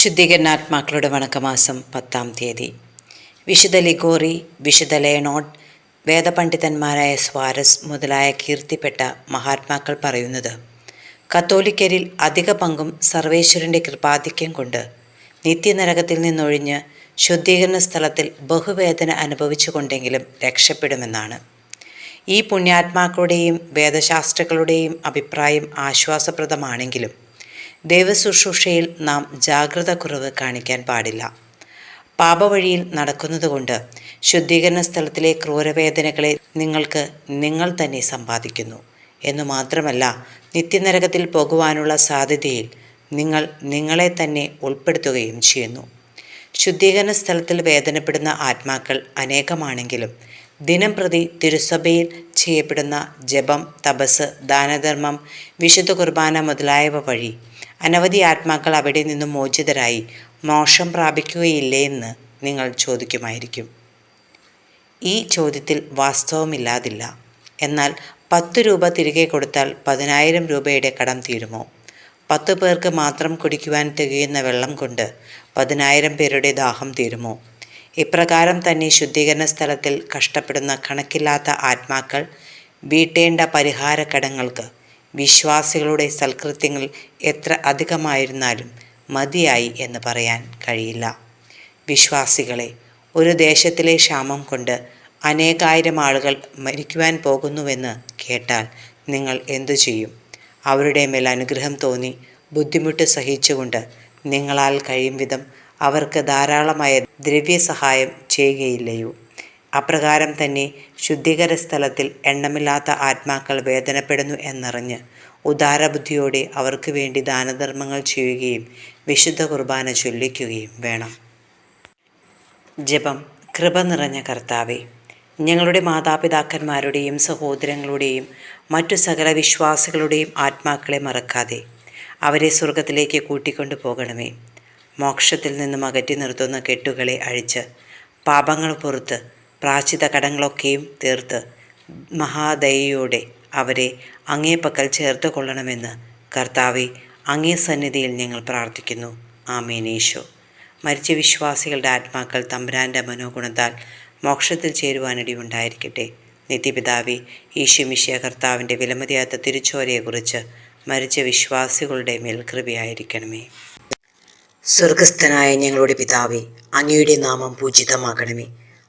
ശുദ്ധീകരണാത്മാക്കളുടെ വണക്കമാസം പത്താം തീയതി. വിശുദ്ധ ലിഗോറി വിശുദ്ധ ലേണോട്ട് വേദപണ്ഡിതന്മാരായ സ്വാരസ് മുതലായ കീർത്തിപ്പെട്ട മഹാത്മാക്കൾ പറയുന്നത് കത്തോലിക്കരിൽ അധിക പങ്കും സർവേശ്വരന്റെ കൃപാധിക്യം കൊണ്ട് നിത്യനരകത്തിൽ നിന്നൊഴിഞ്ഞ് ശുദ്ധീകരണ സ്ഥലത്തിൽ ബഹുവേദന അനുഭവിച്ചുകൊണ്ടെങ്കിലും രക്ഷപ്പെടുമെന്നാണ്. ഈ പുണ്യാത്മാക്കളുടെയും വേദശാസ്ത്രങ്ങളുടെയും അഭിപ്രായം ആശ്വാസപ്രദമാണെങ്കിലും ദൈവശുശ്രൂഷയിൽ നാം ജാഗ്രത കുറവ് കാണിക്കാൻ പാടില്ല. പാപവഴിയിൽ നടക്കുന്നതുകൊണ്ട് ശുദ്ധീകരണ സ്ഥലത്തിലെ ക്രൂരവേദനകളെ നിങ്ങൾക്ക് നിങ്ങൾ തന്നെ സമ്പാദിക്കുന്നു. എന്നു മാത്രമല്ല നിത്യനരകത്തിൽ പോകുവാനുള്ള സാധ്യതയിൽ നിങ്ങൾ നിങ്ങളെ തന്നെ ഉൾപ്പെടുത്തുകയും ചെയ്യുന്നു. ശുദ്ധീകരണ സ്ഥലത്തിൽ വേദനപ്പെടുന്ന ആത്മാക്കൾ അനേകമാണെങ്കിലും ദിനം പ്രതി തിരുസഭയിൽ ചെയ്യപ്പെടുന്ന ജപം തപസ് ദാനധർമ്മം വിശുദ്ധ കുർബാന മുതലായവ വഴി അനവധി ആത്മാക്കൾ അവിടെ നിന്നും മോചിതരായി മോക്ഷം പ്രാപിക്കുകയില്ലേ എന്ന് നിങ്ങൾ ചോദിക്കുമായിരിക്കും. ഈ ചോദ്യത്തിൽ വാസ്തവമില്ലാതില്ല. എന്നാൽ പത്ത് രൂപ തിരികെ കൊടുത്താൽ പതിനായിരം രൂപയുടെ കടം തീരുമോ? പത്ത് പേർക്ക് മാത്രം കുടിക്കുവാൻ തികയുന്ന വെള്ളം കൊണ്ട് പതിനായിരം പേരുടെ ദാഹം തീരുമോ? ഇപ്രകാരം തന്നെ ശുദ്ധീകരണ സ്ഥലത്തിൽ കഷ്ടപ്പെടുന്ന കണക്കില്ലാത്ത ആത്മാക്കൾ വീട്ടേണ്ട പരിഹാര കടങ്ങൾക്ക് വിശ്വാസികളുടെ സൽകൃത്യങ്ങൾ എത്ര അധികമായിരുന്നാലും മതിയായി എന്ന് പറയാൻ കഴിയില്ല. വിശ്വാസികളെ ഒരു ദേശത്തിലെ ക്ഷാമം കൊണ്ട് അനേകായിരം ആളുകൾ മരിക്കുവാൻ പോകുന്നുവെന്ന് കേട്ടാൽ നിങ്ങൾ എന്തു ചെയ്യും? അവരുടെ മേൽ അനുഗ്രഹം തോന്നി ബുദ്ധിമുട്ട് സഹിച്ചുകൊണ്ട് നിങ്ങളാൽ കഴിയും വിധം അവർക്ക് ധാരാളമായ ദ്രവ്യസഹായം ചെയ്യുകയില്ലയോ? അപ്രകാരം തന്നെ ശുദ്ധീകര സ്ഥലത്തിൽ എണ്ണമില്ലാത്ത ആത്മാക്കൾ വേദനപ്പെടുന്നു എന്നറിഞ്ഞ് ഉദാരബുദ്ധിയോടെ അവർക്ക് വേണ്ടി ദാനധർമ്മങ്ങൾ ചെയ്യുകയും വിശുദ്ധ കുർബാന ചൊല്ലിക്കുകയും വേണം. ജപം കൃപ നിറഞ്ഞ കർത്താവെ ഞങ്ങളുടെ മാതാപിതാക്കന്മാരുടെയും സഹോദരങ്ങളുടെയും മറ്റു സകല വിശ്വാസികളുടെയും ആത്മാക്കളെ മറക്കാതെ അവരെ സ്വർഗത്തിലേക്ക് കൂട്ടിക്കൊണ്ടു പോകണമേ. മോക്ഷത്തിൽ നിന്നും അകറ്റി നിർത്തുന്ന കെട്ടുകളെ അഴിച്ച് പാപങ്ങൾ പുറത്ത് പ്രാചിത കടങ്ങളൊക്കെയും തീർത്ത് മഹാദയയോടെ അവരെ അങ്ങേപ്പക്കൽ ചേർത്ത് കൊള്ളണമെന്ന് കർത്താവെ അങ്ങേ സന്നിധിയിൽ ഞങ്ങൾ പ്രാർത്ഥിക്കുന്നു. ആമേനീശോ മരിച്ച വിശ്വാസികളുടെ ആത്മാക്കൾ തമ്പുരാന്റെ മനോഗുണത്താൽ മോക്ഷത്തിൽ ചേരുവാനിട ഉണ്ടായിരിക്കട്ടെ. നിത്യപിതാവി ഈശുമിശിയ കർത്താവിന്റെ വിലമതിയാത്ത തിരിച്ചോരയെക്കുറിച്ച് മരിച്ച വിശ്വാസികളുടെ മേൽ കൃപയായിരിക്കണമേ. സ്വർഗസ്ഥനായ ഞങ്ങളുടെ പിതാവേ അങ്ങയുടെ നാമം പൂജിതമാകണമേ.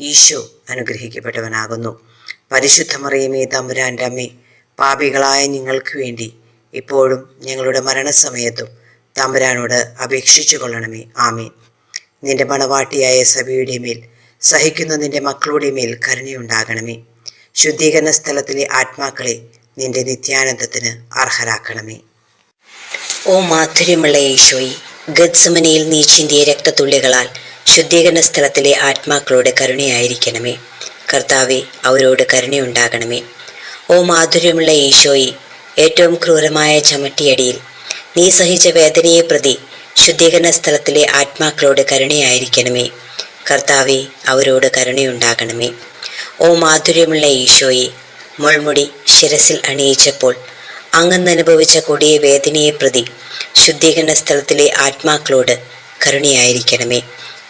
ഈശോ അനുഗ്രഹിക്കപ്പെട്ടവനാകുന്നു. പരിശുദ്ധമറിയമേ തമ്പുരാന്റെ അമ്മേ പാപികളായ നിങ്ങൾക്ക് വേണ്ടി ഇപ്പോഴും ഞങ്ങളുടെ മരണസമയത്തും തമ്പുരാനോട് അപേക്ഷിച്ചു കൊള്ളണമേ. ആമീൻ. നിന്റെ മണവാട്ടിയായ സഭയുടെ മേൽ സഹിക്കുന്ന നിന്റെ മക്കളുടെ മേൽ കരുണയുണ്ടാകണമേ. ശുദ്ധീകരണ സ്ഥലത്തിലെ ആത്മാക്കളെ നിന്റെ നിത്യാനന്ദത്തിന് അർഹരാക്കണമേ. ഓ മാധുര്യമുള്ള ഈശോയി ഗദ്സമനയിൽ നീ രക്തത്തുള്ളികളാൽ ശുദ്ധീകരണ സ്ഥലത്തിലെ ആത്മാക്കളോട് കരുണയായിരിക്കണമേ. കർത്താവെ അവരോട് കരുണയുണ്ടാകണമേ. ഓ മാധുര്യമുള്ള ഈശോയി ഏറ്റവും ക്രൂരമായ ചമട്ടിയടിയിൽ നീ സഹിച്ച വേദനയെ പ്രതി ശുദ്ധീകരണ സ്ഥലത്തിലെ ആത്മാക്കളോട് കരുണയായിരിക്കണമേ. കർത്താവെ അവരോട് കരുണയുണ്ടാകണമേ. ഓ മാധുര്യമുള്ള ഈശോയെ മുൾമുടി ശിരസിൽ അണിയിച്ചപ്പോൾ അങ്ങനനുഭവിച്ച കൊടിയ വേദനയെ പ്രതി ശുദ്ധീകരണ സ്ഥലത്തിലെ ആത്മാക്കളോട് കരുണയായിരിക്കണമേ.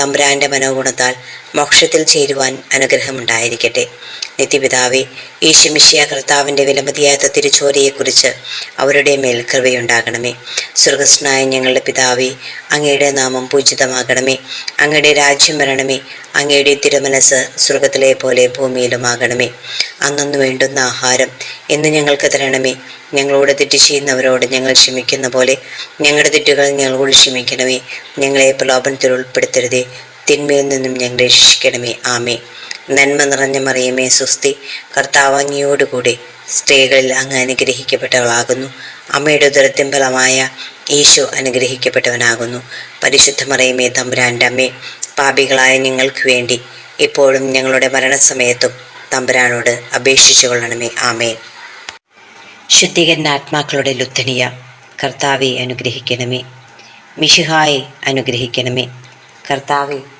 തമ്പുരാന്റെ മനോഗുണത്താൽ മോക്ഷത്തിൽ ചേരുവാൻ അനുഗ്രഹമുണ്ടായിരിക്കട്ടെ. നിത്യപിതാവെ ഈശമിഷിയ കർത്താവിന്റെ വിലമതിയാത്ത തിരുച്ചോരയെക്കുറിച്ച് അവരുടെ മേൽ കൃപയുണ്ടാകണമേ. സ്വർഗസ്നായ ഞങ്ങളുടെ പിതാവേ അങ്ങയുടെ നാമം പൂജിതമാകണമേ. അങ്ങയുടെ രാജ്യം വരണമേ. അങ്ങയുടെ തിരുമനസ് സ്വർഗത്തിലെ പോലെ ഭൂമിയിലുമാകണമേ. അന്നു വേണ്ടുന്ന ആഹാരം എന്ന് ഞങ്ങൾക്ക് തരണമേ. ഞങ്ങളോട് തെറ്റ് ചെയ്യുന്നവരോട് ഞങ്ങൾ ക്ഷമിക്കുന്ന പോലെ ഞങ്ങളുടെ തെറ്റുകൾ ഞങ്ങളോട് ക്ഷമിക്കണമേ. ഞങ്ങളെ പ്രലോഭനത്തിൽ ഉൾപ്പെടുത്തരുതേ. തിന്മയിൽ നിന്നും ഞങ്ങളെ രക്ഷിക്കണമേ. ആമേ നന്മ നിറഞ്ഞ മറിയമേ സുസ്തി കർത്താവങ്ങിയോടുകൂടി സ്ത്രീകളിൽ അങ്ങ് അനുഗ്രഹിക്കപ്പെട്ടവളാകുന്നു. അമ്മയുടെ ഉദരത്തിൻ ഫലമായ ഈശോ അനുഗ്രഹിക്കപ്പെട്ടവനാകുന്നു. പരിശുദ്ധ മറിയമേ തമ്പുരാന്റെ അമ്മേ പാപികളായ ഞങ്ങൾക്ക് വേണ്ടി ഇപ്പോഴും ഞങ്ങളുടെ മരണസമയത്തും തമ്പുരാനോട് അപേക്ഷിച്ചു കൊള്ളണമേ. ആമേ ശുദ്ധീകരണ ആത്മാക്കളുടെ ലുത്തനിയ കർത്താവെ അനുഗ്രഹിക്കണമേ. മിഷിഹായെ അനുഗ്രഹിക്കണമേ. കർത്താവെ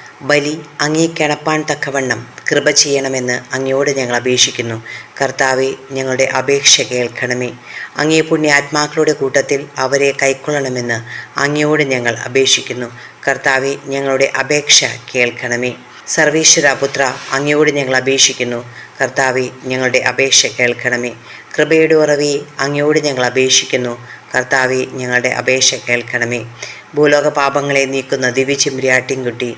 ബലി അങ്ങേ കിടപ്പാൻ തക്കവണ്ണം കൃപ ചെയ്യണമെന്ന് അങ്ങയോട് ഞങ്ങൾ അപേക്ഷിക്കുന്നു. കർത്താവെ ഞങ്ങളുടെ അപേക്ഷ കേൾക്കണമേ. അങ്ങേ പുണ്യ ആത്മാക്കളുടെ കൂട്ടത്തിൽ അവരെ കൈക്കൊള്ളണമെന്ന് അങ്ങയോട് ഞങ്ങൾ അപേക്ഷിക്കുന്നു. കർത്താവെ ഞങ്ങളുടെ അപേക്ഷ കേൾക്കണമേ. സർവേശ്വര പുത്ര അങ്ങയോട് ഞങ്ങൾ അപേക്ഷിക്കുന്നു. കർത്താവെ ഞങ്ങളുടെ അപേക്ഷ കേൾക്കണമേ. കൃപയുടെ ഉറവി അങ്ങയോട് ഞങ്ങൾ അപേക്ഷിക്കുന്നു. കർത്താവെ ഞങ്ങളുടെ അപേക്ഷ കേൾക്കണമേ. ഭൂലോക പാപങ്ങളെ നീക്കുന്ന ദിവ്യചിമ്പ്രിയാട്ടിൻകുട്ടി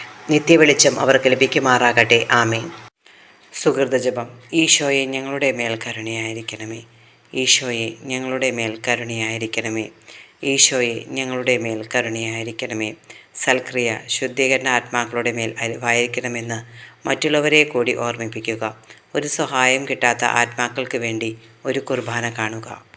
നിത്യവെളിച്ചം അവർക്ക് ലഭിക്കുമാറാകട്ടെ. ആമേൻ. സുഹൃതജപം ഈശോയെ ഞങ്ങളുടെ മേൽ കരുണയായിരിക്കണമേ. ഈശോയെ ഞങ്ങളുടെ മേൽ കരുണയായിരിക്കണമേ. ഈശോയെ ഞങ്ങളുടെ മേൽ കരുണയായിരിക്കണമേ. സൽക്രിയ ശുദ്ധീകരണ ആത്മാക്കളുടെ മേൽ അരിവായിരിക്കണമെന്ന് മറ്റുള്ളവരെ കൂടി ഓർമ്മിപ്പിക്കുക. ഒരു സഹായം കിട്ടാത്ത ആത്മാക്കൾക്ക് വേണ്ടി ഒരു കുർബാന കാണുക.